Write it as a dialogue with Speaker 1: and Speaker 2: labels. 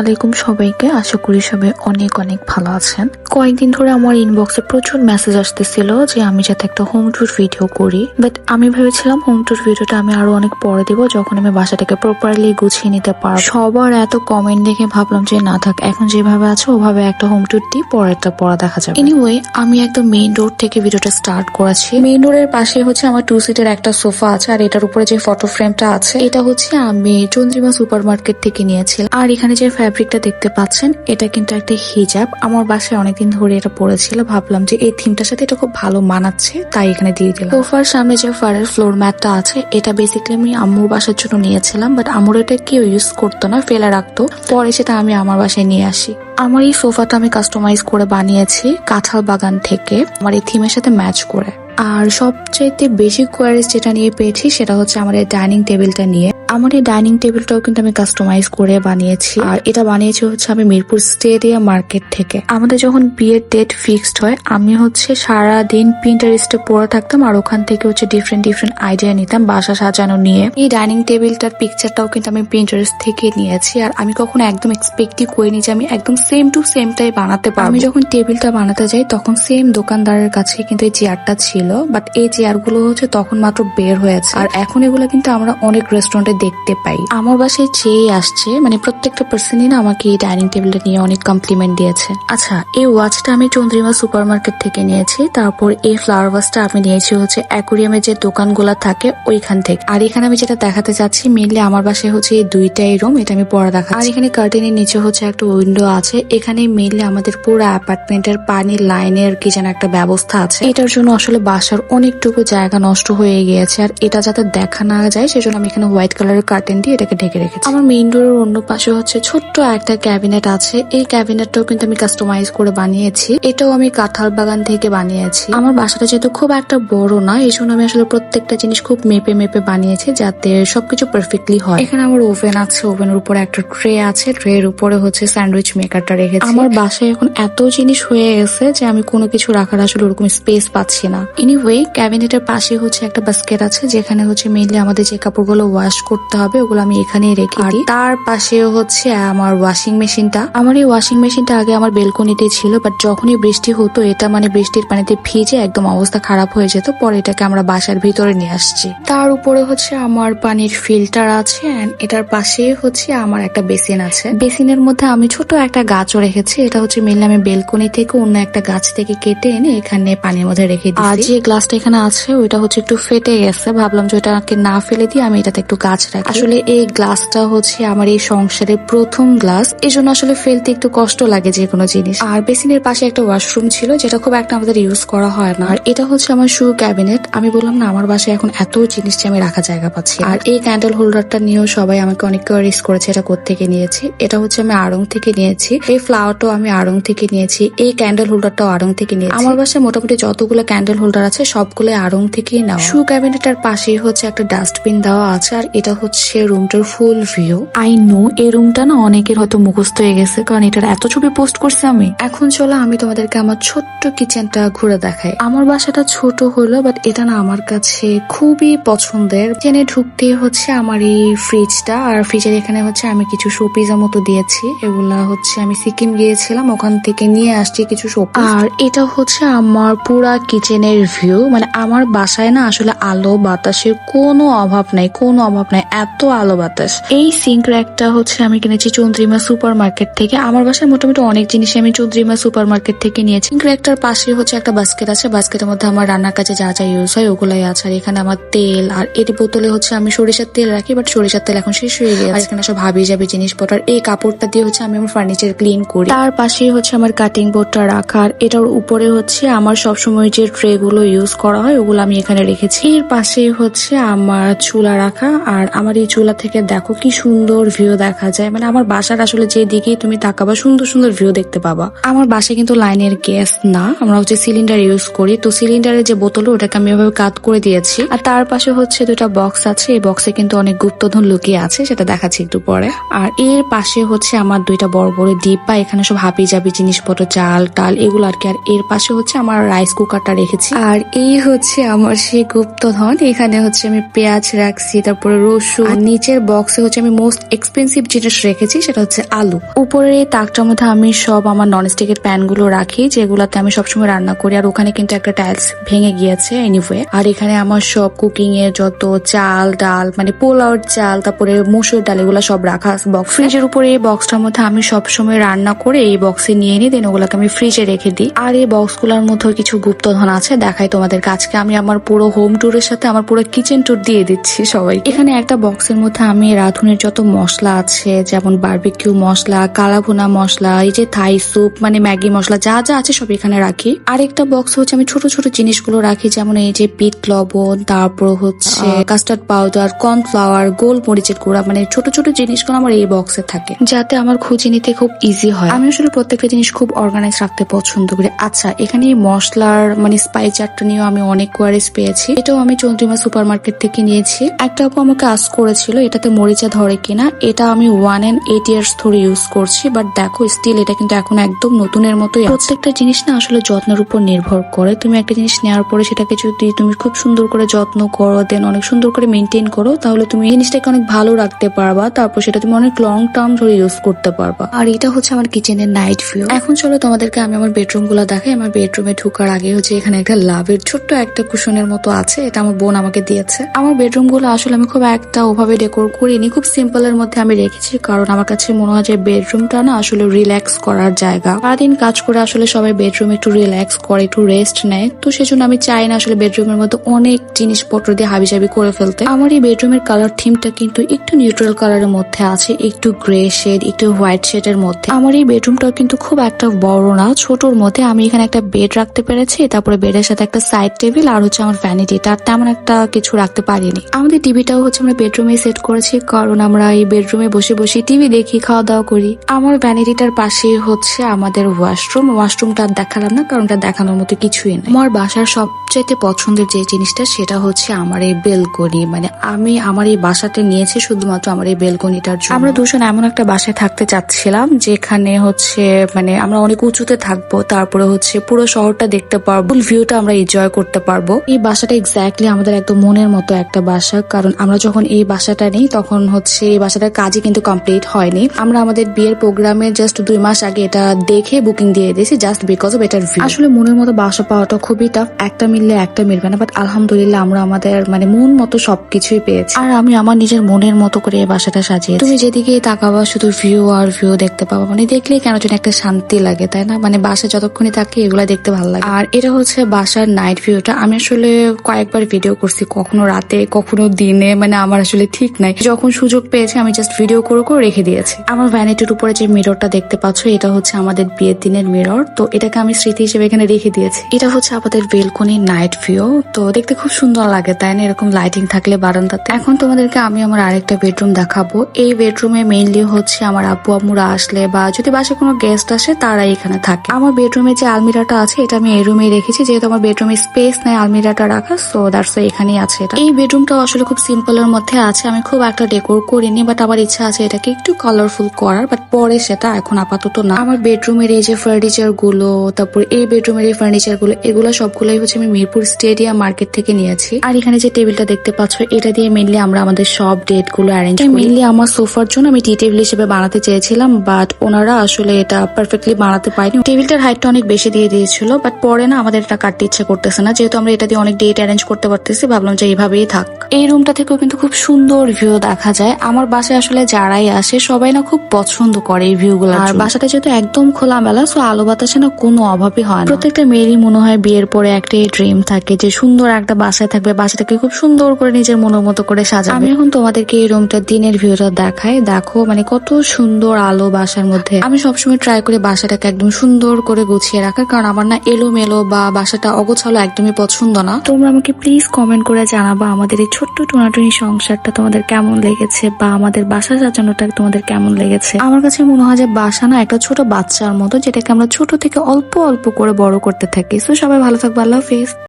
Speaker 1: আলাইকুম সবাইকে। আশা করি সবাই অনেক অনেক ভালো আছেন। কয়েকদিন ধরে আমার ইনবক্সে প্রচুর মেসেজ আসতেছিল যে আমি যাতে একটা হোম ট্যুর ভিডিও করি। বাট আমি ভেবেছিলাম হোম ট্যুর ভিডিওটা আমি আরও অনেক পরে দিব যখন আমি বাসাটাকে প্রপারলি গুছিয়ে নিতে পারব। সবার এত কমেন্ট দেখে ভাবলাম যে, না থাক, এখন যেভাবে আছে, ওভাবে একটা হোম ট্যুর দিই পরেরটা পড়া দেখা যাবে। এনিওয়ে আমি একদম মেইন রোড থেকে ভিডিওটা স্টার্ট করেছি। মেইন রোডের পাশে হচ্ছে আমার টু সিটের একটা সোফা আছে, আর এটার উপরে যে ফটো ফ্রেমটা আছে, এটা হচ্ছে আমি চন্দ্রিমা সুপার মার্কেট থেকে নিয়েছিলাম। আর এখানে যে ফ্যাব্রিকটা দেখতে পাচ্ছেন, এটা কিন্তু একটা হিজাব আমার বাসায় অনেকদিন ধরে এটা পড়েছিল ভাবলাম যে এই থিমটার সাথে এটা খুব ভালো মানাচ্ছে, তাই এখানে দিয়ে দিলাম। সোফার সামনে যে ফারের ফ্লোর ম্যাটটা আছে, এটা বেসিক্যালি আমি আম্মুর বাসার জন্য নিয়েছিলাম বাট আম্মুর এটা কেউ ইউজ করতো না, ফেলে রাখতো। পরে সেটা আমি আমার বাসায় নিয়ে আসি। আমার এই সোফাটা আমি কাস্টমাইজ করে বানিয়েছি, কাঁঠাল বাগান থেকে। আমার এই থিমের সাথে ম্যাচ করে। আর সবচাইতে বেশি কোয়ারিজ যেটা নিয়ে পেয়েছি সেটা হচ্ছে এই ডাইনিং টেবিলটা নিয়ে। আমার এই ডাইনিং টেবিলটাও কিন্তু আমি কাস্টমাইজ করে বানিয়েছি। আর এটা বানিয়েছি হচ্ছে আমি মিরপুর স্টেডিয়াম মার্কেট থেকে। আমাদের যখন বিয়ের ডেট ফিক্সড হয়, আমি হচ্ছে সারা দিন প্রিন্টারিস্টে পড়ে থাকতাম আর ওখান থেকে হচ্ছে ডিফারেন্ট ডিফারেন্ট আইডিয়া নিতাম, বাসা সাজানো নিয়ে। এই ডাইনিং টেবিলটার পিকচারটাও কিন্তু আমি প্রিন্টারিস্ট থেকে নিয়েছি। আর আমি কখনো একদম এক্সপেক্টই করিনি যে আমি একদম সেম টু সেমটাই বানাতে পারব। আমি যখন টেবিলটা বানাতে যাই, তখন সেম দোকানদারের কাছে কিন্তু এই চেয়ারটা ছিল। বাট এই চেয়ারগুলো হচ্ছে তখন মাত্র বের হয়েছে। আর এখন এগুলো কিন্তু আমরা অনেক রেস্টুরেন্টে দেখতে পাই। আমার বাসায় চেয়ে আসছে মানে প্রত্যেকটা পার্সনই না আমাকে এই ডাইনিং টেবিলটা নিয়ে অনেক কমপ্লিমেন্ট দিয়েছে। আচ্ছা এই ওয়াচটা আমি চন্দ্রিমা সুপার মার্কেট থেকে নিয়েছি, তারপর এই ফ্লাওয়ার ওয়াচটা আমি নিয়েছি হচ্ছে অ্যাকুরিয়ামের যে দোকানগুলো থাকে ওইখান থেকে। আর এখানে আমি যেটা দেখাতে চাচ্ছি মেনলি আমার বাসায় হচ্ছে এই দুইটাই রুম এটা আমি পরে দেখা আর এখানে কার্টেনের নিচে হচ্ছে একটা উইন্ডো আছে এখানে মেনলি আমাদের পুরো অ্যাপার্টমেন্টের পানির লাইনের কি যেন একটা ব্যবস্থা আছে। এটার জন্য আসলে বাসার অনেকটুকু জায়গা নষ্ট হয়ে গিয়েছে আর এটা যাতে দেখা না যায়, সেজন্য আমি এখানে হোয়াইট কালারের কার্টেন দিয়ে এটাকে ঢেকে রেখেছি। আমার মেইন ডোরের অন্য পাশে হচ্ছে ছোট্ট একটা ক্যাবিনেট আছে। এই ক্যাবিনেটটাও কিন্তু আমি কাস্টমাইজ করে বানিয়েছি। এটাও আমি কাঁঠাল বাগান থেকে বানিয়েছি। আমার বাসাটা যেহেতু খুব একটা বড় না, এই জন্য আমি আসলে প্রত্যেকটা জিনিস খুব মেপে মেপে বানিয়েছি যাতে সবকিছু পারফেক্টলি হয়। এখানে আমার ওভেন আছে ওভেনের উপরে একটা ট্রে আছে। ট্রে এর উপরে হচ্ছে স্যান্ডউইচ মেকারটা রেখেছি। আমার বাসায় এখন এত জিনিস হয়ে গেছে যে আমি কোনো কিছু রাখার আসলে ওরকম স্পেস পাচ্ছি না। এনিওয়ে ক্যাবিনেটের পাশে হচ্ছে একটা বাস্কেট আছে যেখানে হচ্ছে মেইনলি আমাদের যে কাপড়গুলো ওয়াশ করতে হবে ওগুলো আমি এখানেই রেখে দিই। তার পাশে হচ্ছে আমার ওয়াশিং মেশিনটা আমার এই ওয়াশিং মেশিনটা আগে আমার বেলকনিতে ছিল বাট যখনই বৃষ্টি হতো এটা মানে বৃষ্টির পানিতে ভিজে একদম অবস্থা খারাপ হয়ে যেত। পরে এটাকে আমরা বাসার ভিতরে নিয়ে আসছি। তার উপরে হচ্ছে আমার পানির ফিল্টার আছে এটার পাশে হচ্ছে আমার একটা বেসিন আছে। বেসিনের মধ্যে আমি ছোট একটা গাছও রেখেছি এটা হচ্ছে মেনলি আমি বেলকনি থেকে অন্য একটা গাছ থেকে কেটে এনে এখানে পানির মধ্যে রেখে দিই যে গ্লাসটা এখানে আছে, ওইটা হচ্ছে একটু ফেটে গেছে। ভাবলাম যে ওটাকে না ফেলে দিয়ে আমি এটাতে একটু গাছ রাখি। আসলে এই গ্লাসটা হচ্ছে আমার এই সংসারের প্রথম গ্লাস এই জন্য আসলে ফেলতে একটু কষ্ট লাগে যে কোনো জিনিস। আর বেসিনের পাশে একটা ওয়াশরুম ছিল, যেটা খুব একটা আমাদের ইউজ করা হয় না। আর এটা হচ্ছে আমার শু ক্যাবিনেট আমি বললাম, না, আমার বাসায় এখন এত জিনিস যে আমি রাখা জায়গা পাচ্ছি আর এই ক্যান্ডেল হোল্ডারটা নিয়েও সবাই আমাকে অনেক কোয়ারিস করেছে, এটা থেকে নিয়েছি? এটা হচ্ছে আমি আড়ং থেকে নিয়েছি। এই ফ্লাওয়ারটাও আমি আড়ং থেকে নিয়েছি। এই ক্যান্ডেল হোল্ডারটাও আড়ং থেকে নিয়েছি। আমার বাসায় মোটামুটি যতগুলো ক্যান্ডেল হোল্ডার আছে সবগুলো আড়ং থেকেই নেওয়া। শু ক্যাবিনেটার পাশেই হচ্ছে একটা ডাস্টবিন দেওয়া আছে আর এটা হচ্ছে রুমটার ফুল ভিউ। আই নো এই রুমটা না অনেকের হয়তো মুখস্থ হয়ে গেছে কারণ এটার এত ছবি পোস্ট করছি আমি। এখন চলো আমি তোমাদেরকে আমার ছোট্ট কিচেনটা ঘুরে দেখাই। আমার বাসাটা ছোট হলো বাট এটা না আমার কাছে খুবই পছন্দের। কিচেনে ঢুকতে হচ্ছে আমার এই ফ্রিজটা আর ফ্রিজের এখানে হচ্ছে আমি কিছু শোপিজের মতো দিয়েছি। এগুলা হচ্ছে আমি সিকিম গিয়েছিলাম ওখান থেকে নিয়ে আসছি কিছু শোপিস আর এটা হচ্ছে আমার পুরা কিচেনের ভিউ মানে আমার বাসায় না আসলে আলো বাতাসের কোনো অভাব নাই, কোনো অভাব নাই, এত আলো বাতাস। এই সিঙ্ক র্যাকটা হচ্ছে আমি কিনেছি চন্দ্রিমা সুপার মার্কেট থেকে। আমার বাসায় মোটামুটি অনেক জিনিস আমি চন্দ্রিমা সুপার মার্কেট থেকে নিয়েছি। সিঙ্ক র্যাকটার পাশে হচ্ছে একটা বাস্কেট আছে বাস্কেটের মধ্যে আমার রান্নার কাজে যা যা ইউজ হয় ওগুলাই আছে। আর এখানে আমার তেল, আর এর বোতলে হচ্ছে আমি সরিষার তেল রাখি বাট সরিষার তেল এখন শেষ হয়ে গেছে। এখানে সব হাবি যাবে জিনিসপত্র এই কাপড়টা দিয়ে হচ্ছে আমি আমার ফার্নিচার ক্লিন করি। তার পাশে হচ্ছে আমার কাটিং বোর্ডটা রাখা, আর এটার উপরে হচ্ছে আমার সবসময় যে ট্রে গুলো ইউজ করা হয়, ওগুলো আমি এখানে রেখেছি। এর পাশে হচ্ছে আমার চুলা রাখা। আর আমার এই চুলা থেকে দেখো কি সুন্দর ভিউ দেখা যায়। মানে আমার বাসার আসলে যে দিকেই তুমি তাকাবা, সুন্দর সুন্দর ভিউ দেখতে পাবা। আমার বাসায় কিন্তু লাইনের গ্যাস না। আমরা হচ্ছে সিলিন্ডার ইউজ করি। তো সিলিন্ডারের যে বোতল, ওটাকে আমি এভাবে কাত করে দিয়েছি। আর তার পাশে হচ্ছে দুটা বক্স আছে। এই বক্সে কিন্তু অনেক গুপ্তধন লুকিয়ে আছে, সেটা দেখাচ্ছি একটু পরে। আর এর পাশে হচ্ছে আমার দুইটা বড় বড় ডিব্বা এখানে সব হাবি জাবি জিনিসপত্র চাল টাল, এগুলো আর কি। আর এর পাশে হচ্ছে আমার রাইস কুকারটা রেখেছি। আর এই হচ্ছে আমার সেই গুপ্তধন। এখানে হচ্ছে আমি পেঁয়াজ রাখছি, তারপরে রসুন। নিচের বক্সে হচ্ছে আমি মোস্ট এক্সপেন্সিভ জিনিস রেখেছি সেটা হচ্ছে আলু। উপরে তাকটার মধ্যে আমি সব আমার ননস্টিকের প্যানগুলো রাখি, যেগুলাতে আমি সবসময় রান্না করি। আর ওখানে কিন্তু একটা টাইলস ভেঙে গিয়েছে এনিওয়ে আর এখানে আমার সব কুকিং এর যত চাল, ডাল মানে পোলাওর চাল, তারপরে মুসুর ডাল, এগুলো সব রাখা আছে বক্স ফ্রিজের উপরে এই বক্সটার মধ্যে আমি সবসময় রান্না করে এই বক্সে নিয়ে নিই দেন ওগুলোকে আমি ফ্রিজে রেখে দিই। আর এই বক্স বক্সগুলোর মধ্যেও কিছু গুপ্তধন আছে দেখাই তোমাদের আজকে আমি আমার পুরো হোম ট্যুরের সাথে আমার পুরো কিচেন ট্যুর দিয়ে দিচ্ছি সবাই এখানে একটা বক্সের মধ্যে আমি রাঁধুনের যত মশলা আছে যেমন বারবিকিউ মশলা কালাভুনা মশলা এই যে থাই স্যুপ মানে ম্যাগি মশলা যা যা আছে সব এখানে রাখি। আরেকটা বক্স হচ্ছে আমি ছোট ছোট জিনিসগুলো রাখি যেমন এই যে বিট লবণ তারপর হচ্ছে কাস্টার্ড পাউডার কর্নফ্লাওয়ার গোলমরিচের গুঁড়া মানে ছোট ছোট জিনিসগুলো আমার এই বক্সে থাকে। যাতে আমার খুঁজে নিতে খুব ইজি হয়। আমি আসলে প্রত্যেকটা জিনিস খুব অর্গানাইজ রাখতে পছন্দ করি। আচ্ছা এখানে মশলার মানে স্পাইস চারটা নিয়েও আমি অনেক কোয়ারিস পেয়েছি। এটাও আমি চন্দ্রিমা সুপার মার্কেট থেকে নিয়েছি। একটা আপু আমাকে আস করেছিল, এটাতে মরিচা ধরে কিনা? এটা আমি ওয়ান এন্ড এইট ইয়ার্স ধরে ইউজ করছি বাট দেখো স্টিল এটা কিন্তু এখন একদম নতুনের মতোই প্রত্যেকটা জিনিস না আসলে যত্নের উপর নির্ভর করে। তুমি একটা জিনিস নেওয়ার পরে সেটাকে যদি তুমি খুব সুন্দর করে যত্ন করো দেন অনেক সুন্দর করে মেনটেন করো, তাহলে তুমি জিনিসটাকে অনেক ভালো রাখতে পারবা। তারপর সেটা তুমি অনেক লং টার্ম ধরে ইউজ করতে পারবা। আর এটা হচ্ছে আমার কিচেনের নাইট ভিউ এখন চলো তোমাদেরকে আমি আমার বেডরুমগুলো দেখাই। আমার বেডরুমে ঢোকার আগে হচ্ছে এখানে একটা লাভের ছোট্ট একটা কুশনের মতো আছে, এটা আমার বোন আমাকে দিয়েছে। আমার বেডরুমগুলো আসলে আমি খুব একটা ওভাবে ডেকোর করিনি, খুব সিম্পল এর মধ্যে আমি রেখেছি, কারণ আমার কাছে মনে হয় যে বেডরুমটা না আসলে রিল্যাক্স করার জায়গা। সারাদিন কাজ করে আসলে সবাই বেডরুম একটু রিল্যাক্স করে, একটু রেস্ট নেয়। তো সেজন্য আমি চাই না আসলে বেডরুমের মধ্যে অনেক জিনিসপত্র দিয়ে হাবিজাবি করে ফেলতে। আমার এই বেডরুমের কালার থিমটা কিন্তু একটু নিউট্রাল কালারের মধ্যে আছে, একটু গ্রে শেড একটু হোয়াইট শেডের মধ্যে। আমার এই বেডরুমটাও কিন্তু খুব একটা বড় না, ছোটর মধ্যে আমি এখানে একটা বেড রাখতে পেরেছি, তারপরে বেডের সাথে একটা সাইড টেবিল আর হচ্ছে আমার ভ্যানিটি তার তেমন একটা কিছু রাখতে পারিনি। আমাদের টিভিটাও হচ্ছে আমরা বেডরুমে সেট করেছি, কারণ আমরা এই বেডরুমে বসে বসে টিভি দেখি খাওয়া দাওয়া করি। আমার ভ্যানিটিটার পাশেই হচ্ছে আমাদের ওয়াশরুম ওয়াশরুমটা দেখালাম না, কারণ এটা দেখানোর মতো কিছুই নেই। আমার বাসার সবচাইতে পছন্দের যে জিনিসটা, সেটা হচ্ছে আমার এই বেলকনি। মানে আমি আমার এই বাসাতে নিয়েছি শুধুমাত্র আমার এই বেলকনিটার জন্য। আমরা দুজন এমন একটা বাসায় থাকতে চাচ্ছিলাম, যেখানে হচ্ছে মানে আমরা অনেক উঁচুতে থাকব, তারপরে হচ্ছে পুরো শহরটা দেখতে পারব। ভিউটা আমরা এনজয় করতে পারব। এই বাসাটা এক্স্যাক্টলি আমাদের একদম মনের মতো একটা বাসা। কারণ আমরা যখন এই বাসাটা নেই, তখন হচ্ছে এই বাসাটার কাজই কিন্তু কমপ্লিট হয়নি। আমরা আমাদের বিয়ের প্রোগ্রামে জাস্ট দুই মাস আগে এটা দেখে বুকিং দিয়ে দিয়েছি জাস্ট বিকজ অফ এটার ভিউ আসলে মনের মতো বাসা পাওয়াটা খুবই টাফ একটা মিললে একটা মিলবে না বাট আলহামদুলিল্লাহ আমরা আমাদের মানে মন মতো সবকিছুই পেয়েছি। আর আমি আমার নিজের মনের মতো করে এই বাসাটা সাজিয়ে তুমি যেদিকে তাকাবা, শুধু ভিউ আর ভিউ দেখতে পাবা। মানে দেখলে কেন যেন একটা শান্তি লাগে, তাই না? মানে বাসা যতক্ষণই থাকে, এগুলা দেখতে ভালো লাগে। আর এটা হচ্ছে বাসার নাইট ভিউটা আমি আসলে কয়েকবার ভিডিও করছি, কখনো রাতে, কখনো দিনে মানে আমার আসলে ঠিক নাই। যখন সুযোগ পেয়েছি, আমি জাস্ট ভিডিও করে করে রেখে দিয়েছি। আমার ভ্যানিটির উপরে যে মিররটা দেখতে পাচ্ছ, এটা হচ্ছে আমাদের বিয়ের দিনের মিরর তো এটাকে আমি স্মৃতি হিসেবে এখানে রেখে দিয়েছি। এটা হচ্ছে আমাদের বেলকনি নাইট ভিউ তো দেখতে খুব সুন্দর লাগে, তাই না? এরকম লাইটিং থাকলে বারান্দাতে। এখন তোমাদেরকে আমি আমার আরেকটা বেডরুম দেখাবো। এই বেডরুমে মেইনলি হচ্ছে আমার আব্বু, আম্মুরা আসলে বা যদি বাসে কোনো গেস্ট আসে তারা এখানে থাকে। আমার বেডরুমে যে আলমিরাটা আছে, এটা আমি এই রুমে রেখেছি, যেহেতু আমার বেডরুমে স্পেস নেই আলমিরাটা রাখা সো দ্যাটস এখানেই আছে এটা। এই বেডরুমটাও আসলে খুব সিম্পল এর মধ্যে আছে, আমি খুব একটা ডেকোর করিনি বাট আমার ইচ্ছা আছে এটাকে একটু কালারফুল করার বাট পরে সেটা এখন আপাতত না। আমার বেডরুমের এই যে ফার্নিচারগুলো তারপর এই বেডরুমের এই ফার্নিচারগুলো এগুলো সবগুলোই হচ্ছে আমি মিরপুর স্টেডিয়াম মার্কেট থেকে নিয়েছি। আর এখানে যে টেবিলটা দেখতে পাচ্ছ, এটা দিয়ে মেনলি আমরা আমাদের সব ডেটগুলো অ্যারেঞ্জ মেনলি আমার সোফার জন্য আমি টি টেবিল হিসেবে বানাতে চেয়েছিলাম বাট ওনারা আসলে এটা পারফেক্টলি বানাতে পারেনি। টেবিলটার হাইটটা অনেক বেশি দিয়ে দিয়েছিল বাট পরে না আমাদের এটা কাটতে ইচ্ছে করতেছে না যেহেতু আমরা এটা দিয়ে অনেক ডেট অ্যারেঞ্জ করতে পারতেছি ভাবলাম যে এইভাবেই থাক। এই রুমটা থেকেও কিন্তু খুব সুন্দর ভিউ দেখা যায়। আমার বাসায় আসলে যারাই আসে সবাই না খুব পছন্দ করে এই ভিউ গুলো আর বাসাটা যেহেতু একদম খোলামেলা সো আলো বাতাসে না কোনো অভাবই হয় না। প্রত্যেকটা মেয়েরই মনে হয় বিয়ের পরে একটা ড্রিম থাকে যে সুন্দর একটা বাসায় থাকবে বাসাটাকে খুব সুন্দর করে নিজের মনের মতো করে সাজাবে। আমি এখন তোমাদেরকে এই রুমটা দিনের ভিউটা দেখাই। দেখো মানে কত সুন্দর আলো বাসার মধ্যে। আমি সবসময় ট্রাই করি বাসাটাকে একদম সুন্দর করে গুছিয়ে রাখার কারণ আমার না এলোমেলো বা বাসাটা অগোছালো একদমই পছন্দ না। তোমরা আমাকে প্লিজ কমেন্ট করে জানাবা আমাদের এই ছোট্ট টুনাটুনি সংসারটা তোমাদের কেমন লেগেছে বা আমাদের বাসা সাজানোটা তোমাদের কেমন লেগেছে। আমার কাছে মনে হয় যে বাসা না একটা ছোট বাচ্চার মতো যেটাকে আমরা ছোট থেকে অল্প অল্প করে বড় করতে থাকি। সো সবাই ভালো থাকব, আল্লাহ হাফিজ।